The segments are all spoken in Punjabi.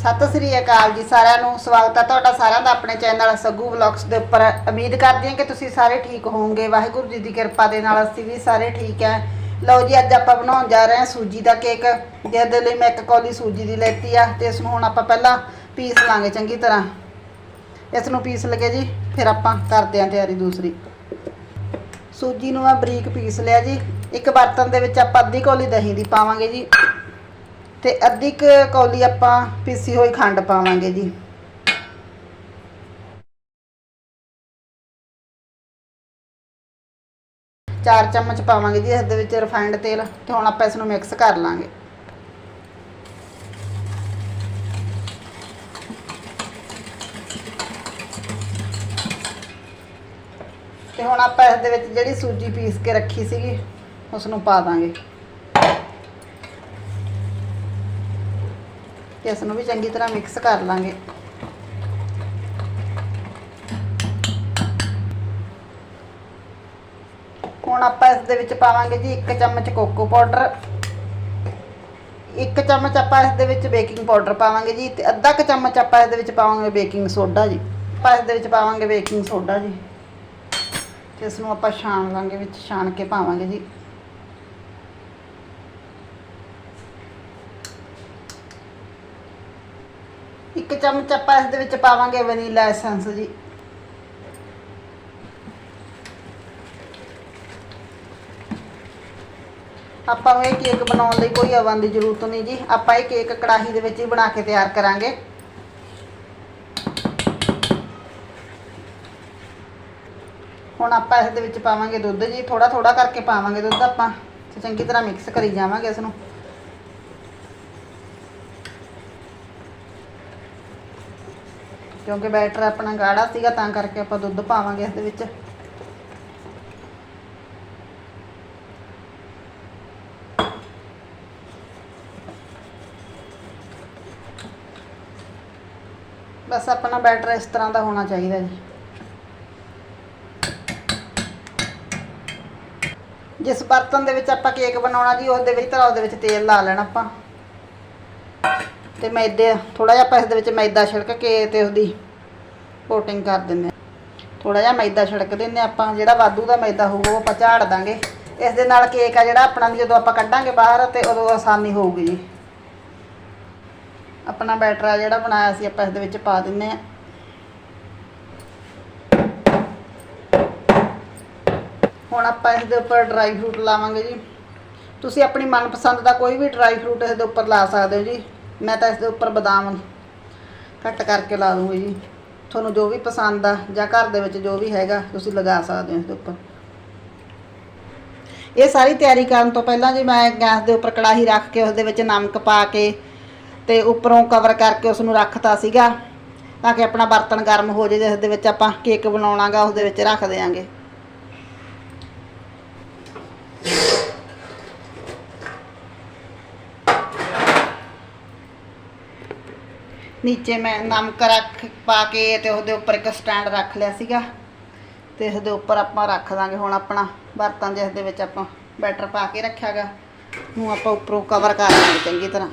ਸਤਿ ਸ੍ਰੀ ਅਕਾਲ ਜੀ ਸਾਰਿਆਂ ਨੂੰ, ਸਵਾਗਤ ਹੈ ਤੁਹਾਡਾ ਸਾਰਿਆਂ ਦਾ ਆਪਣੇ ਚੈਨਲ ਸੱਗੂ ਵਲੌਗਸ ਦੇ ਉੱਪਰ। ਉਮੀਦ ਕਰਦੀ ਹਾਂ ਕਿ ਤੁਸੀਂ ਸਾਰੇ ਠੀਕ ਹੋਵੋਗੇ। ਵਾਹਿਗੁਰੂ ਜੀ ਦੀ ਕਿਰਪਾ ਦੇ ਨਾਲ ਅਸੀਂ ਵੀ ਸਾਰੇ ਠੀਕ ਹੈ। ਲਓ ਜੀ, ਅੱਜ ਆਪਾਂ ਬਣਾਉਣ ਜਾ ਰਹੇ ਹਾਂ ਸੂਜੀ ਦਾ ਕੇਕ। ਜਿਹਦੇ ਲਈ ਮੈਂ ਇੱਕ ਕੌਲੀ ਸੂਜੀ ਦੀ ਲੈਤੀ ਆ ਤੇ ਇਸ ਨੂੰ ਹੁਣ ਆਪਾਂ ਪਹਿਲਾਂ ਪੀਸ ਲਾਂਗੇ ਚੰਗੀ ਤਰ੍ਹਾਂ। ਇਸ ਨੂੰ ਪੀਸ ਲਗੇ ਜੀ, ਫਿਰ ਆਪਾਂ ਕਰਦੇ ਹਾਂ ਤਿਆਰੀ ਦੂਸਰੀ। ਸੂਜੀ ਨੂੰ ਮੈਂ ਬਰੀਕ ਪੀਸ ਲਿਆ ਜੀ। ਇੱਕ ਬਰਤਨ ਦੇ ਵਿੱਚ ਆਪਾਂ ਅੱਧੀ ਕੌਲੀ ਦਹੀਂ ਦੀ ਪਾਵਾਂਗੇ ਜੀ। ਤੇ ਅੱਧੀ ਕੁ ਕੌਲੀ ਆਪਾਂ ਪੀਸੀ ਹੋਈ ਖੰਡ ਪਾਵਾਂਗੇ ਜੀ। ਚਾਰ ਚਮਚ ਪਾਵਾਂਗੇ ਜੀ ਇਸ ਦੇ ਵਿੱਚ ਰਿਫਾਈਨਡ ਤੇਲ ਤੇ ਹੁਣ ਆਪਾਂ ਇਸ ਨੂੰ ਮਿਕਸ ਕਰ ਲਾਂਗੇ। ਤੇ ਹੁਣ ਆਪਾਂ ਇਸ ਦੇ ਵਿੱਚ ਜਿਹੜੀ ਸੂਜੀ ਪੀਸ ਕੇ ਰੱਖੀ ਸੀਗੀ ਉਸ ਨੂੰ ਪਾ ਦਾਂਗੇ। ਤੇ ਇਸ ਨੂੰ ਵੀ ਚੰਗੀ ਤਰ੍ਹਾਂ ਮਿਕਸ ਕਰ ਲਾਂਗੇ। ਹੁਣ ਆਪਾਂ ਇਸ ਦੇ ਵਿੱਚ ਪਾਵਾਂਗੇ ਜੀ 1 ਚਮਚ ਕੋਕੋ ਪਾਊਡਰ 1 ਚਮਚ ਆਪਾਂ ਇਸ ਦੇ ਵਿੱਚ ਬੇਕਿੰਗ ਪਾਊਡਰ ਪਾਵਾਂਗੇ ਜੀ ਤੇ ਅੱਧਾ ਕੁ ਚਮਚ ਆਪਾਂ ਇਸ ਦੇ ਵਿੱਚ ਪਾਵਾਂਗੇ ਬੇਕਿੰਗ ਸੋਡਾ ਜੀ। ਆਪਾਂ ਇਸ ਦੇ ਵਿੱਚ ਪਾਵਾਂਗੇ ਬੇਕਿੰਗ ਸੋਡਾ ਜੀ। ਤੇ ਇਸ ਨੂੰ ਆਪਾਂ ਛਾਣ ਲਾਂਗੇ ਵਿੱਚ, ਛਾਣ ਕੇ ਪਾਵਾਂਗੇ ਜੀ। ਚਮਚ ਆਪਾਂ ਇਸ ਦੇ ਵਿੱਚ ਪਾਵਾਂਗੇ ਵਨੀਲਾ ਐਸੈਂਸ ਜੀ। ਆਪਾਂ ਨੂੰ ਇਹ ਕੇਕ ਬਣਾਉਣ ਲਈ ਕੋਈ ਅਵਨ ਦੀ ਜ਼ਰੂਰਤ ਨਹੀਂ ਜੀ। ਆਪਾਂ ਇਹ ਕੇਕ ਕੜਾਹੀ ਦੇ ਵਿੱਚ ਹੀ ਬਣਾ ਕੇ ਤਿਆਰ ਕਰਾਂਗੇ। ਹੁਣ ਆਪਾਂ ਇਸ ਦੇ ਵਿੱਚ ਪਾਵਾਂਗੇ ਦੁੱਧ ਜੀ। ਥੋੜਾ ਥੋੜਾ ਕਰਕੇ ਪਾਵਾਂਗੇ ਦੁੱਧ ਆਪਾਂ। ਤੇ ਚੰਗੀ ਤਰ੍ਹਾਂ ਮਿਕਸ ਕਰੀ ਜਾਵਾਂਗੇ ਇਸ ਨੂੰ। ਕਿਉਂਕਿ ਬੈਟਰ ਆਪਣਾ ਗਾੜਾ ਸੀਗਾ, ਤਾਂ ਕਰਕੇ ਆਪਾਂ ਦੁੱਧ ਪਾਵਾਂਗੇ ਇਸ ਦੇ ਵਿੱਚ। ਬਸ ਆਪਣਾ ਬੈਟਰ ਇਸ ਤਰ੍ਹਾਂ ਦਾ ਹੋਣਾ ਚਾਹੀਦਾ ਜੀ। ਜਿਸ ਬਰਤਨ ਦੇ ਵਿੱਚ ਆਪਾਂ ਕੇਕ ਬਣਾਉਣਾ ਜੀ ਉਸ ਦੇ ਵਿੱਚ ਤਰ੍ਹਾਂ ਉਹਦੇ ਵਿੱਚ ਤੇਲ ਲਾ ਲੈਣਾ ਆਪਾਂ। ਤੇ ਮੈਦੇ ਥੋੜਾ ਜਿਹਾ ਆਪਾਂ ਇਸ ਦੇ ਵਿੱਚ ਮੈਦਾ ਛਿੜਕ ਕੇ ਤੇ ਉਹਦੀ ਕੋਟਿੰਗ ਕਰ ਦਿੰਦੇ ਹਾਂ। ਥੋੜਾ ਜਿਹਾ ਮੈਦਾ ਛਿੜਕ ਦਿੰਦੇ ਹਾਂ ਆਪਾਂ, ਜਿਹੜਾ ਵਾਧੂ ਦਾ ਮੈਦਾ ਹੋਊਗਾ ਉਹ ਆਪਾਂ ਝਾੜ ਦਾਂਗੇ। ਇਸ ਦੇ ਨਾਲ ਕੇਕ ਆ ਜਿਹੜਾ ਆਪਣਾ ਜਦੋਂ ਆਪਾਂ ਕੱਢਾਂਗੇ ਬਾਹਰ ਤੇ ਉਦੋਂ ਆਸਾਨੀ ਹੋਊਗੀ ਜੀ। ਆਪਣਾ ਬੈਟਰ ਆ ਜਿਹੜਾ ਬਣਾਇਆ ਸੀ ਆਪਾਂ ਇਸ ਦੇ ਵਿੱਚ ਪਾ ਦਿੰਨੇ ਆ ਹੁਣ ਆਪਾਂ ਇਸ ਦੇ ਉੱਪਰ ਡਰਾਈ ਫਰੂਟ ਲਾਵਾਂਗੇ ਜੀ। ਤੁਸੀਂ ਆਪਣੀ ਮਨਪਸੰਦ ਦਾ ਕੋਈ ਵੀ ਡਰਾਈ ਫਰੂਟ ਇਸ ਦੇ ਉੱਪਰ ਲਾ ਸਕਦੇ ਹੋ ਜੀ। ਮੈਂ ਤਾਂ ਇਸ ਦੇ ਉੱਪਰ ਬਦਾਮ ਕੱਟ ਕਰਕੇ ਲਾ ਦੂੰਗੀ ਜੀ। ਤੁਹਾਨੂੰ ਜੋ ਵੀ ਪਸੰਦ ਆ, ਜਾਂ ਘਰ ਦੇ ਵਿੱਚ ਜੋ ਵੀ ਹੈਗਾ, ਤੁਸੀਂ ਲਗਾ ਸਕਦੇ ਹੋ ਇਸ ਦੇ ਉੱਪਰ। ਇਹ ਸਾਰੀ ਤਿਆਰੀ ਕਰਨ ਤੋਂ ਪਹਿਲਾਂ ਜੀ ਮੈਂ ਗੈਸ ਦੇ ਉੱਪਰ ਕੜਾਹੀ ਰੱਖ ਕੇ ਉਸ ਦੇ ਵਿੱਚ ਨਮਕ ਪਾ ਕੇ ਤੇ ਉੱਪਰੋਂ ਕਵਰ ਕਰਕੇ ਉਸ ਨੂੰ ਰੱਖਤਾ ਸੀਗਾ, ਤਾਂ ਕਿ ਆਪਣਾ ਬਰਤਨ ਗਰਮ ਹੋ ਜਾਏ, ਜਿਸ ਦੇ ਵਿੱਚ ਆਪਾਂ ਕੇਕ ਬਣਾਉਣਾਗਾ ਉਸ ਦੇ ਵਿੱਚ ਰੱਖ ਦੇਾਂਗੇ ਨੀਚੇ ਮੈਂ ਨਮਕ ਰੱਖ ਪਾ ਕੇ ਤੇ ਉਹਦੇ ਉੱਪਰ ਇੱਕ ਸਟੈਂਡ ਰੱਖ ਲਿਆ ਸੀਗਾ। ਤੇ ਇਸ ਦੇ ਉੱਪਰ ਆਪਾਂ ਰੱਖ ਦਾਂਗੇ ਹੁਣ ਆਪਣਾ ਬਰਤਨ ਜਿਸ ਦੇ ਵਿੱਚ ਆਪਾਂ ਬੈਟਰ ਪਾ ਕੇ ਰੱਖਿਆਗਾ। ਨੂੰ ਆਪਾਂ ਉੱਪਰੋਂ ਕਵਰ ਕਰ ਲਾਂਗੇ ਚੰਗੀ ਤਰ੍ਹਾਂ।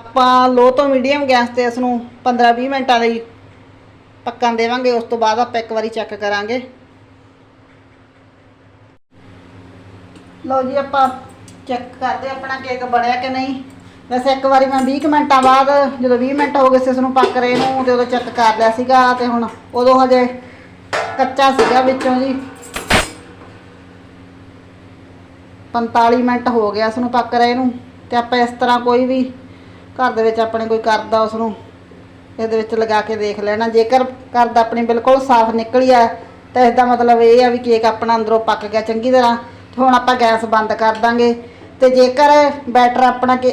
ਆਪਾਂ ਲੋ ਤੋਂ ਮੀਡੀਅਮ ਗੈਸ ਤੇ ਇਸ ਨੂੰ 15-20 ਮਿੰਟਾਂ ਲਈ ਪੱਕਣ ਦੇਵਾਂਗੇ, ਉਸ ਤੋਂ ਬਾਅਦ ਆਪਾਂ ਇੱਕ ਵਾਰੀ ਚੈੱਕ ਕਰਾਂਗੇ। ਲਓ ਜੀ ਆਪਾਂ ਚੈੱਕ ਕਰਦੇ ਆਪਣਾ ਕੇਕ ਬਣਿਆ ਕਿ ਨਹੀਂ। ਵੈਸੇ ਇੱਕ ਵਾਰੀ ਮੈਂ 20 ਕੁ ਮਿੰਟਾਂ ਬਾਅਦ, ਜਦੋਂ 20 ਮਿੰਟ ਹੋ ਗਏ ਸੀ ਇਸ ਨੂੰ ਪੱਕ ਰਹੇ ਨੂੰ, ਤੇ ਉਦੋਂ ਚੈੱਕ ਕਰ ਲਿਆ ਸੀਗਾ, ਤੇ ਹੁਣ ਉਦੋਂ ਹਜੇ ਕੱਚਾ ਸੀਗਾ ਵਿੱਚੋਂ ਜੀ। 45 ਮਿੰਟ ਹੋ ਗਿਆ ਇਸ ਨੂੰ ਪੱਕ ਰਹੇ ਨੂੰ, ਤੇ ਆਪਾਂ ਇਸ ਤਰ੍ਹਾਂ ਕੋਈ ਵੀ ਘਰ ਦੇ ਵਿੱਚ ਆਪਣੇ ਕੋਈ ਕਰਦਾ ਉਸ ਨੂੰ ਇਹਦੇ ਵਿੱਚ ਲਗਾ ਕੇ ਦੇਖ ਲੈਣਾ। ਜੇਕਰ ਕਰਦਾ ਆਪਣੀ ਬਿਲਕੁਲ ਸਾਫ਼ ਨਿਕਲੀ ਆ, ਤਾਂ ਇਸ ਦਾ ਮਤਲਬ ਇਹ ਆ ਵੀ ਕੇਕ ਆਪਣਾ ਅੰਦਰੋਂ ਪੱਕ ਗਿਆ ਚੰਗੀ ਤਰ੍ਹਾਂ ਹੁਣ ਆਪਾਂ ਗੈਸ ਬੰਦ ਕਰ ਦਾਂਗੇ। ਤੇ ਜੇਕਰ ਬੈਟਰ ਆਪਣਾ ਕੇ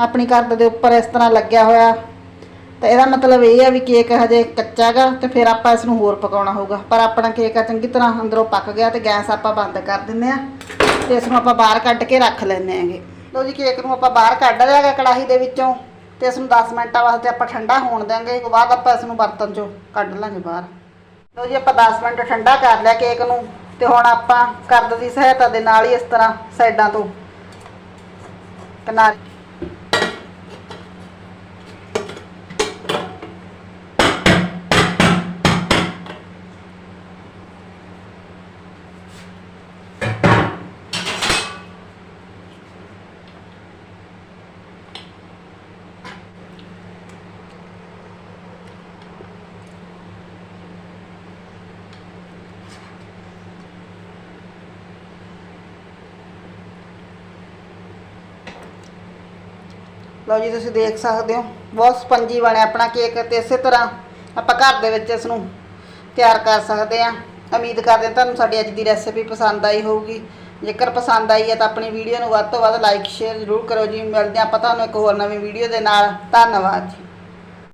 ਆਪਣੀ ਕਰਦ ਦੇ ਉੱਪਰ ਇਸ ਤਰ੍ਹਾਂ ਲੱਗਿਆ ਹੋਇਆ। ਤਾਂ ਇਹਦਾ ਮਤਲਬ ਇਹ ਆ ਵੀ ਕੇਕ ਹਜੇ ਕੱਚਾ ਗਾ ਤੇ ਫਿਰ ਆਪਾਂ ਇਸ ਨੂੰ ਹੋਰ ਪਕਾਉਣਾ ਹੋਊਗਾ। ਪਰ ਆਪਣਾ ਕੇਕ ਆ ਚੰਗੀ ਤਰ੍ਹਾਂ ਅੰਦਰੋਂ ਪੱਕ ਗਿਆ ਤੇ ਗੈਸ ਆਪਾਂ ਬੰਦ ਕਰ ਦਿੰਨੇ ਆ ਤੇ ਇਸ ਨੂੰ ਆਪਾਂ ਬਾਹਰ ਕੱਢ ਕੇ ਰੱਖ ਲੈਂਦੇ ਆਂਗੇ ਲਓ ਜੀ, ਕੇਕ ਨੂੰ ਆਪਾਂ ਬਾਹਰ ਕੱਢ ਲਿਆ ਗਾ ਕੜਾਹੀ ਦੇ ਵਿੱਚੋਂ ਤੇ ਇਸ ਨੂੰ 10 ਮਿੰਟਾਂ ਵਾਸਤੇ ਆਪਾਂ ਠੰਡਾ ਹੋਣ ਦਾਂਗੇ ਉਸ ਤੋਂ ਬਾਅਦ ਆਪਾਂ ਇਸ ਨੂੰ ਬਰਤਨ 'ਚੋਂ ਕੱਢ ਲਾਂਗੇ ਬਾਹਰ। ਲਓ ਜੀ, ਆਪਾਂ 10 ਮਿੰਟ ਠੰਡਾ ਕਰ ਲਿਆ ਕੇਕ ਨੂੰ ਤੇ ਹੁਣ ਆਪਾਂ ਕਰਦ ਦੀ ਸਹਾਇਤਾ ਦੇ ਨਾਲ ਹੀ ਇਸ ਤਰ੍ਹਾਂ ਸਾਈਡਾਂ ਤੋਂ ਕਿਨਾਰੇ ਲਓ ਜੀ, ਤੁਸੀਂ ਦੇਖ ਸਕਦੇ ਹੋ। ਬਹੁਤ ਸਪੰਜੀ ਬਣਿਆ ਆਪਣਾ ਕੇਕ ਤੇ ਇਸੇ ਤਰ੍ਹਾਂ ਆਪਾਂ ਘਰ ਦੇ ਵਿੱਚ ਇਸ ਨੂੰ ਤਿਆਰ ਕਰ ਸਕਦੇ ਹਾਂ। ਉਮੀਦ ਕਰਦੇ ਹਾਂ ਤੁਹਾਨੂੰ ਸਾਡੀ ਅੱਜ ਦੀ ਰੈਸਿਪੀ ਪਸੰਦ ਆਈ ਹੋਊਗੀ। ਜੇਕਰ ਪਸੰਦ ਆਈ ਹੈ ਤਾਂ ਆਪਣੀ ਵੀਡੀਓ ਨੂੰ ਵੱਧ ਤੋਂ ਵੱਧ ਲਾਈਕ ਸ਼ੇਅਰ ਜ਼ਰੂਰ ਕਰੋ ਜੀ। ਮਿਲਦੇ ਹਾਂ ਆਪਾਂ ਤੁਹਾਨੂੰ ਇੱਕ ਹੋਰ ਨਵੀਂ ਵੀਡੀਓ ਦੇ ਨਾਲ। ਧੰਨਵਾਦ ਜੀ।